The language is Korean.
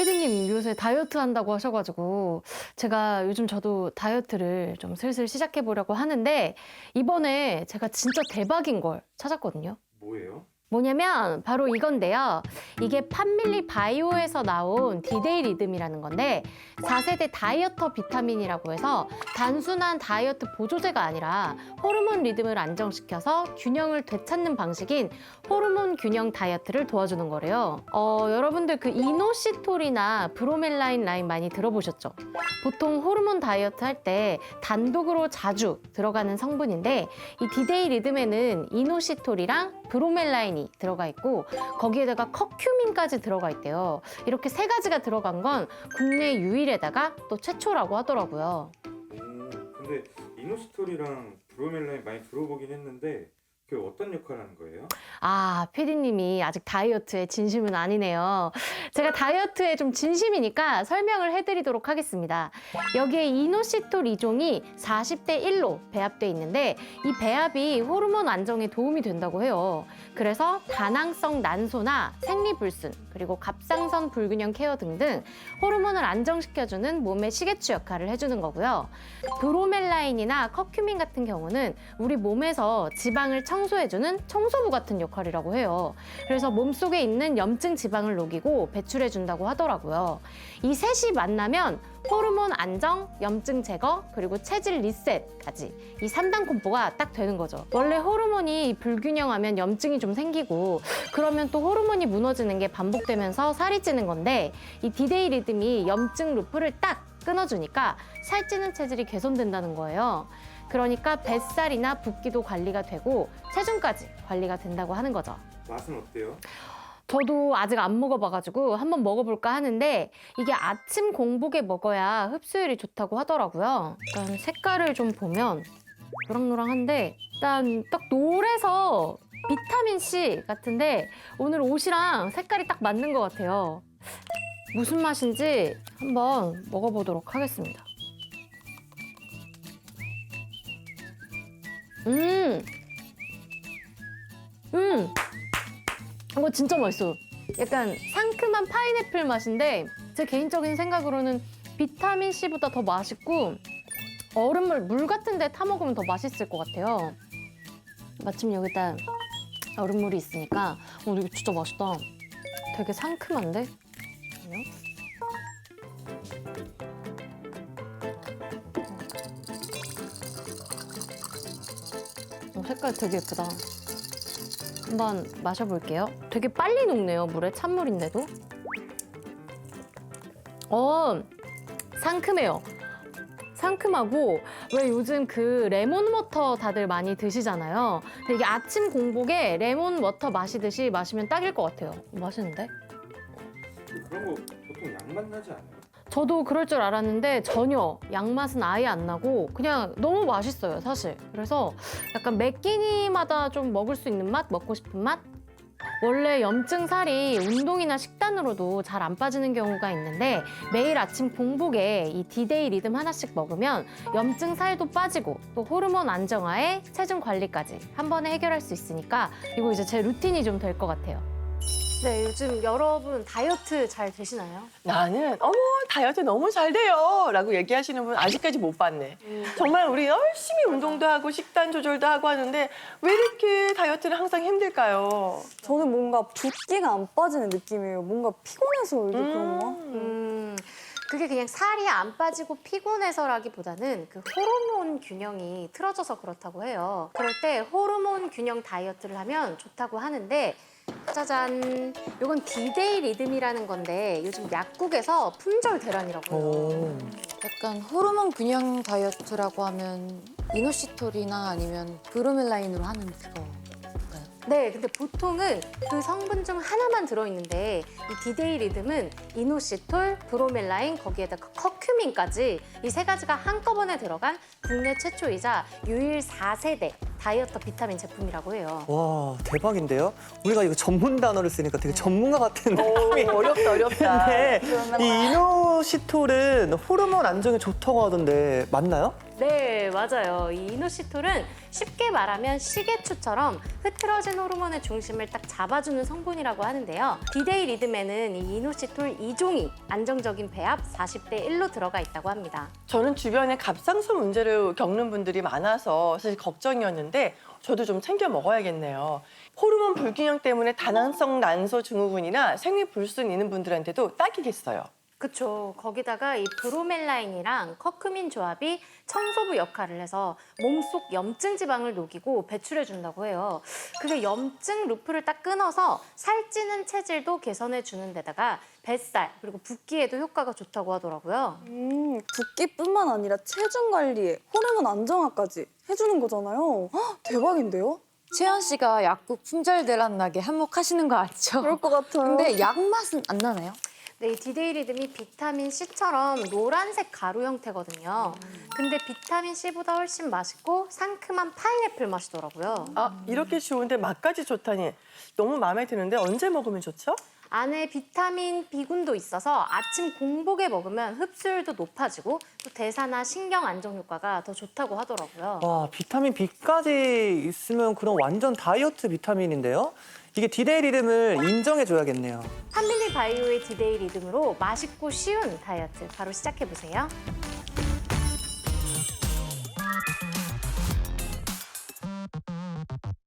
피디님 요새 다이어트 한다고 하셔가지고 제가 요즘 저도 다이어트를 좀 슬슬 시작해 보려고 하는데 이번에 제가 진짜 대박인 걸 찾았거든요. 뭐예요? 뭐냐면 바로 이건데요. 이게 판밀리 바이오에서 나온 디데이 리듬이라는 건데 4세대 다이어터 비타민이라고 해서 단순한 다이어트 보조제가 아니라 호르몬 리듬을 안정시켜서 균형을 되찾는 방식인 호르몬 균형 다이어트를 도와주는 거래요. 어, 여러분들 그 이노시톨이나 브로멜라인 라인 많이 들어보셨죠? 보통 호르몬 다이어트 할 때 단독으로 자주 들어가는 성분인데 이 디데이 리듬에는 이노시톨이랑 브로멜라인이 들어가 있고 거기에다가 커큐민까지 들어가 있대요. 이렇게 세 가지가 들어간 건 국내 유일에다가 또 최초라고 하더라고요. 오, 근데 이노스토리랑 브로멜라인 많이 들어보긴 했는데 그게 어떤 역할을 하는 거예요? 아, 피디님이 아직 다이어트에 진심은 아니네요. 제가 다이어트에 좀 진심이니까 설명을 해드리도록 하겠습니다. 여기에 이노시톨 이종이 40대 1로 배합돼 있는데 이 배합이 호르몬 안정에 도움이 된다고 해요. 그래서 다낭성 난소나 생리불순 그리고 갑상선 불균형 케어 등등 호르몬을 안정시켜주는 몸의 시계추 역할을 해주는 거고요. 브로멜라인이나 커큐민 같은 경우는 우리 몸에서 지방을 청소해주는 청소부 같은 역할이라고 해요. 그래서 몸속에 있는 염증 지방을 녹이고 배출해준다고 하더라고요. 이 셋이 만나면 호르몬 안정, 염증 제거, 그리고 체질 리셋까지 이 3단 콤보가 딱 되는 거죠. 원래 호르몬이 불균형하면 염증이 좀 생기고 그러면 또 호르몬이 무너지는 게 반복되면서 살이 찌는 건데 이 디데이 리듬이 염증 루프를 딱 끊어주니까 살찌는 체질이 개선된다는 거예요. 그러니까 뱃살이나 붓기도 관리가 되고 체중까지 관리가 된다고 하는 거죠. 맛은 어때요? 저도 아직 안 먹어봐가지고 한번 먹어볼까 하는데 이게 아침 공복에 먹어야 흡수율이 좋다고 하더라고요. 일단 색깔을 좀 보면 노랑노랑한데 일단 딱 노래서 비타민 C 같은데 오늘 옷이랑 색깔이 딱 맞는 것 같아요. 무슨 맛인지 한번 먹어보도록 하겠습니다. 음, 음. 이거 진짜 맛있어요. 약간 상큼한 파인애플 맛인데 제 개인적인 생각으로는 비타민 C보다 더 맛있고 얼음물 물 같은 데 타 먹으면 더 맛있을 것 같아요. 마침 여기다 얼음물이 있으니까 어 이거 진짜 맛있다. 되게 상큼한데? 어, 색깔 되게 예쁘다. 한번 마셔볼게요. 되게 빨리 녹네요, 물에 찬물인데도. 어, 상큼해요. 상큼하고 왜 요즘 그 레몬 워터 다들 많이 드시잖아요. 근데 이게 아침 공복에 레몬 워터 마시듯이 마시면 딱일 것 같아요. 맛있는데? 그런 거 보통 양맛 나지 않아요? 저도 그럴 줄 알았는데 전혀 양맛은 아예 안 나고 그냥 너무 맛있어요, 사실. 그래서 약간 매 끼니마다 좀 먹을 수 있는 맛, 먹고 싶은 맛? 원래 염증 살이 운동이나 식단으로도 잘 안 빠지는 경우가 있는데 매일 아침 공복에 이 디데이 리듬 하나씩 먹으면 염증 살도 빠지고 또 호르몬 안정화에 체중 관리까지 한 번에 해결할 수 있으니까 이거 이제 제 루틴이 좀 될 것 같아요. 네, 요즘 여러분 다이어트 잘 되시나요? 나는 어머 다이어트 너무 잘 돼요 라고 얘기하시는 분 아직까지 못 봤네 정말 우리 열심히 운동도 하고 식단 조절도 하고 하는데 왜 이렇게 다이어트는 항상 힘들까요? 저는 뭔가 붓기가 안 빠지는 느낌이에요. 뭔가 피곤해서 이게 그런가? 음, 그게 그냥 살이 안 빠지고 피곤해서라기보다는 그 호르몬 균형이 틀어져서 그렇다고 해요. 그럴 때 호르몬 균형 다이어트를 하면 좋다고 하는데 짜잔, 이건 디데이 리듬이라는 건데 요즘 약국에서 품절 대란이라고 해요. 약간 호르몬 균형 다이어트라고 하면 이노시톨이나 아니면 브로멜라인으로 하는 그거. 네, 근데 보통은 그 성분 중 하나만 들어있는데 이 디데이 리듬은 이노시톨, 브로멜라인, 거기에다가 커큐민까지 이 세 가지가 한꺼번에 들어간 국내 최초이자 유일 4세대 다이어트 비타민 제품이라고 해요. 와 대박인데요? 우리가 이거 전문 단어를 쓰니까 되게 전문가 같은 느낌이 오, 어렵다 어렵다 있는데 이 이노시톨은 호르몬 안정에 좋다고 하던데 맞나요? 네, 맞아요. 이 이노시톨은 쉽게 말하면 시계추처럼 흐트러진 호르몬의 중심을 딱 잡아주는 성분이라고 하는데요. 디데이 리듬에는 이 이노시톨 2종이 안정적인 배합 40대 1로 들어가 있다고 합니다. 저는 주변에 갑상선 문제를 겪는 분들이 많아서 사실 걱정이었는데 저도 좀 챙겨 먹어야겠네요. 호르몬 불균형 때문에 다낭성 난소 증후군이나 생리 불순 있는 분들한테도 딱이겠어요. 그쵸. 거기다가 이 브로멜라인이랑 커큐민 조합이 청소부 역할을 해서 몸속 염증 지방을 녹이고 배출해 준다고 해요. 그게 염증 루프를 딱 끊어서 살찌는 체질도 개선해 주는 데다가 뱃살 그리고 붓기에도 효과가 좋다고 하더라고요. 음, 붓기뿐만 아니라 체중 관리에 호르몬 안정화까지 해주는 거잖아요. 헉, 대박인데요? 채연 씨가 약국 품절 대란 나게 한몫하시는 거 아죠? 그럴 것 같아요. 근데 약 맛은 안 나나요? 네, 이 디데이 리듬이 비타민 C처럼 노란색 가루 형태거든요. 근데 비타민 C보다 훨씬 맛있고 상큼한 파인애플 맛이더라고요. 아, 이렇게 좋은데 맛까지 좋다니 너무 마음에 드는데 언제 먹으면 좋죠? 안에 비타민 B군도 있어서 아침 공복에 먹으면 흡수율도 높아지고 또 대사나 신경 안정 효과가 더 좋다고 하더라고요. 와 비타민 B까지 있으면 그럼 완전 다이어트 비타민인데요. 이게 디데이 리듬을 인정해줘야겠네요. 한밀리 바이오의 디데이 리듬으로 맛있고 쉬운 다이어트 바로 시작해 보세요.